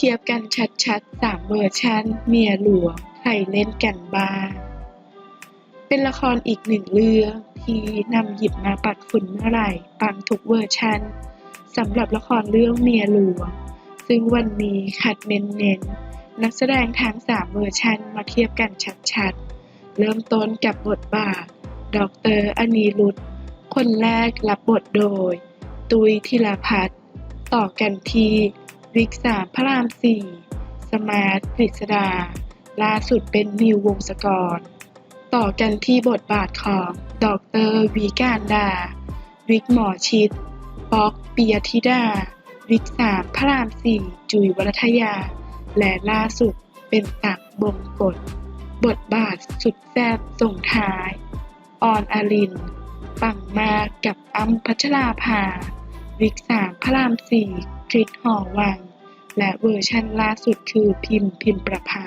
เทียบกันชัดๆสามเวอร์ชันเมียหลวงใครเล่นกันบ้างเป็นละครอีกหนึ่งเรื่องที่นำหยิบมาปัดฝุ่นเมื่อไหร่ปังทุกเวอร์ชันสำหรับละครเรื่องเมียหลวง ซึ่งวันนี้คัดเน้นๆนักแสดงทั้งสามเวอร์ชันมาเทียบกันชัดๆ เริ่มต้นกับบทบาทดอกเตอรอนีรุตคนแรกรับบทโดย ตุยธีรพัฒน์ต่อกันที่ วิกสามพระรามสี่สมาร์ทกฤษดา ล่าสุดเป็นนิววงศกร ต่อกันที่บทบาทของดอกเตอรวีการดา วิกหมอชิดป๊อกปิยธิดา วิกสามพระรามสี่จุยวรัทยา และล่าสุดเป็นตักบงกฎบทบาทสุดแซ่บส่งท้าย ออนอลิน ปังมากกับอ้ำพัชราภา วิกสามพระรามสี่ คริสหอวัง และเวอร์ชันล่าสุดคือพิมพ์ พิมพ์ประภา